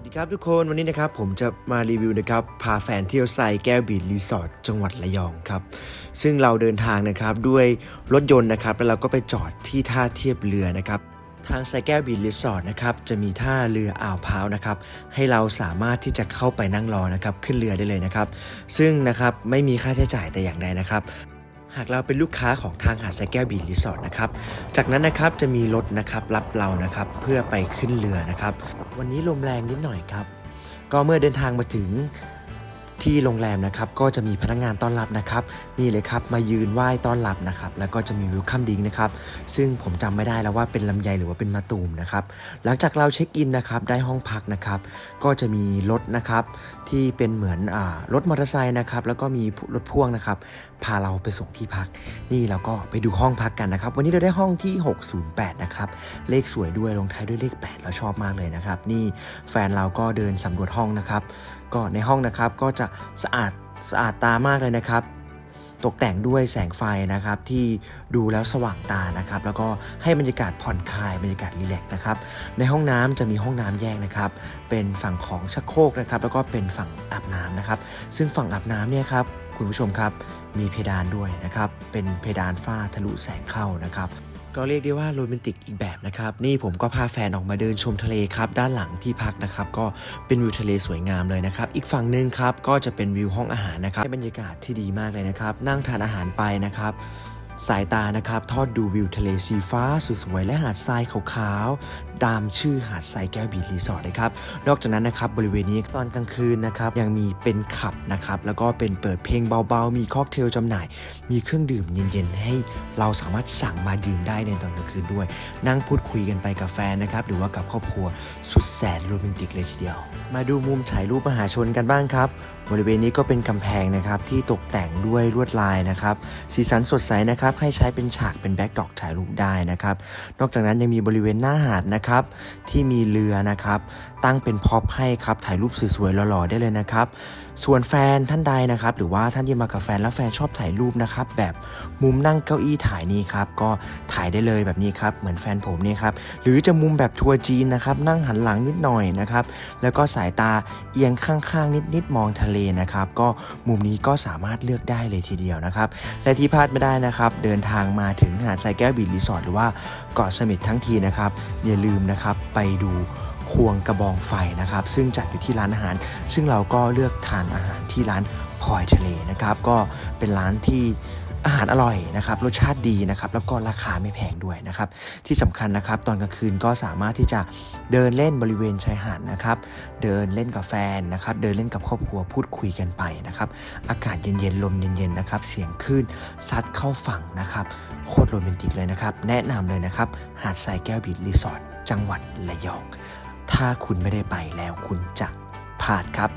วัสดีครับทุกคนวันนี้นะครับผมจะมารีวิวนะครับพาแฟนเที่ยวไซแก้วบีดรีสอร์ทจังหวัดระยองครับ ซึ่งเราเดินทางนะครับด้วยรถยนต์นะครับ แล้วเราก็ไปจอดที่ท่าเทียบเรือนะครับทางไซแก้วบีดรีสอร์ทนะครับจะมีท่าเรืออ่าวพร้าวนะครับให้เราสามารถที่จะเข้าไปนั่งรอนะครับขึ้นเรือได้เลยนะครับ ซึ่งนะครับไม่มีค่าใช้จ่ายแต่อย่างใดนะครับ หากเราเป็นลูกค้าของทางหาดไซแก้วบีรีสอร์ทนะครับ จากนั้นนะครับจะมีรถนะครับรับเรานะครับ เพื่อไปขึ้นเรือนะครับ วันนี้ลมแรงนิดหน่อยครับ ก็เมื่อเดินทางมาถึง ที่โรงแรมนะครับก็จะมีพนักงานต้อนรับนะครับนี่เลยครับมายืนไหว้ต้อนรับนะครับแล้วก็จะมีวิวคัมดิงนะครับซึ่งผมจำไม่ได้แล้วว่าเป็นลำไยหรือว่าเป็นมะตูมนะครับหลังจากเราเช็คอินนะครับได้ห้องพักนะครับก็จะมีรถนะครับที่เป็นเหมือนอรถมอเตอร์ไซค์นะครับแล้วก็มีรถพ่วงนะครับพาเราไปส่งที่พัก นี่เราก็ไปดูห้องพักกันนะครับ วันนี้เราได้ห้องที่ 608 นะครับเลขสวยด้วยลงท้ายด้วยเลข 8 เราชอบมากเลยนะครับนี่แฟนเราก็เดินสำรวจห้องนะครับก็ในห้องนะครับก็จะสะอาดสะอาดตามากเลยนะครับ ตกแต่งด้วยแสงไฟนะครับที่ดูแล้วสว่างตานะครับ แล้วก็ให้บรรยากาศผ่อนคลายบรรยากาศรีแลกนะครับ ในห้องน้ำจะมีห้องน้ำแยกนะครับ เป็นฝั่งของชักโครกนะครับ แล้วก็เป็นฝั่งอาบน้ำนะครับ ซึ่งฝั่งอาบน้ำเนี่ยครับคุณผู้ชมครับมีเพดานด้วยนะครับ เป็นเพดานฝ้าทะลุแสงเข้านะครับ ก็เรียกได้ว่าโรแมนติกอีกแบบนะครับ นี่ผมก็พาแฟนออกมาเดินชมทะเลครับ ด้านหลังที่พักนะครับ ก็เป็นวิวทะเลสวยงามเลยนะครับ อีกฝั่งหนึ่งครับ ก็จะเป็นวิวห้องอาหารนะครับบรรยากาศที่ดีมากเลยนะครับ นั่งทานอาหารไปนะครับสายตานะครับ ทอดดูวิวทะเลสีฟ้าสวยๆและหาดทรายขาว ตามชื่อหาดทรายแก้วบีชรีสอร์ทนะครับ นอกจากนั้นนะครับบริเวณนี้ตอนกลางคืนนะครับยังมีเป็นขับนะครับแล้วก็เป็นเปิดเพลงเบาๆ มีค็อกเทลจำหน่าย มีเครื่องดื่มเย็นๆ ให้เราสามารถสั่งมาดื่มได้ในตอนกลางคืนด้วย นั่งพูดคุยกันไปกับแฟนนะครับหรือว่ากับครอบครัวสุดแสนโรแมนติกเลยทีเดียว มาดูมุมถ่ายรูปมหาชนกันบ้างครับบริเวณนี้ก็เป็นกำแพงนะครับที่ตกแต่งด้วยลวดลายนะครับสีสันสดใสนะครับให้ใช้เป็นฉากเป็นแบ็กดรอปถ่ายรูปได้นะครับนอกจากนั้นยังมีบริเวณหน้าหาดนะครับที่มีเรือนะครับ ตั้งเป็นพ็อปให้ครับถ่ายรูปสวยๆหล่อๆได้เลยนะครับ ส่วนแฟนท่านใดนะครับ หรือว่าท่านที่มากับแฟนแล้วแฟนชอบถ่ายรูปนะครับ แบบมุมนั่งเก้าอี้ถ่ายนี้ครับ ก็ถ่ายได้เลยแบบนี้ครับ เหมือนแฟนผมเนี่ยครับ หรือจะมุมแบบทัวร์จีนนะครับ นั่งหันหลังนิดหน่อยนะครับ แล้วก็สายตาเอียงข้างๆ นิดๆมองทะเลนะครับ ก็มุมนี้ก็สามารถเลือกได้เลยทีเดียวนะครับ และที่พลาดไม่ได้นะครับ เดินทางมาถึงหาดทรายแก้วบีชรีสอร์ทหรือว่าเกาะเสม็ดทั้งทีนะครับ อย่าลืมนะครับไปดูควงกระบองไฟนะครับ ซึ่งจัดอยู่ที่ร้านอาหาร ซึ่งเราก็เลือกทานอาหารที่ร้านพลอยทะเลนะครับ ก็เป็นร้านที่อาหารอร่อยนะครับ รสชาติดีนะครับ แล้วก็ราคาไม่แพงด้วยนะครับ ที่สำคัญนะครับ ตอนกลางคืนก็สามารถที่จะเดินเล่นบริเวณชายหาดนะครับ เดินเล่นกับแฟนนะครับ เดินเล่นกับครอบครัวพูดคุยกันไปนะครับ อากาศเย็นๆลมเย็นๆนะครับ เสียงคลื่นซัดเข้าฝั่งนะครับ โคตรโรแมนติกเลยนะครับ แนะนำเลยนะครับ หาดทรายแก้วบีชรีสอร์ท จังหวัดระยอง ถ้าคุณไม่ได้ไปแล้วคุณจะพลาดครับ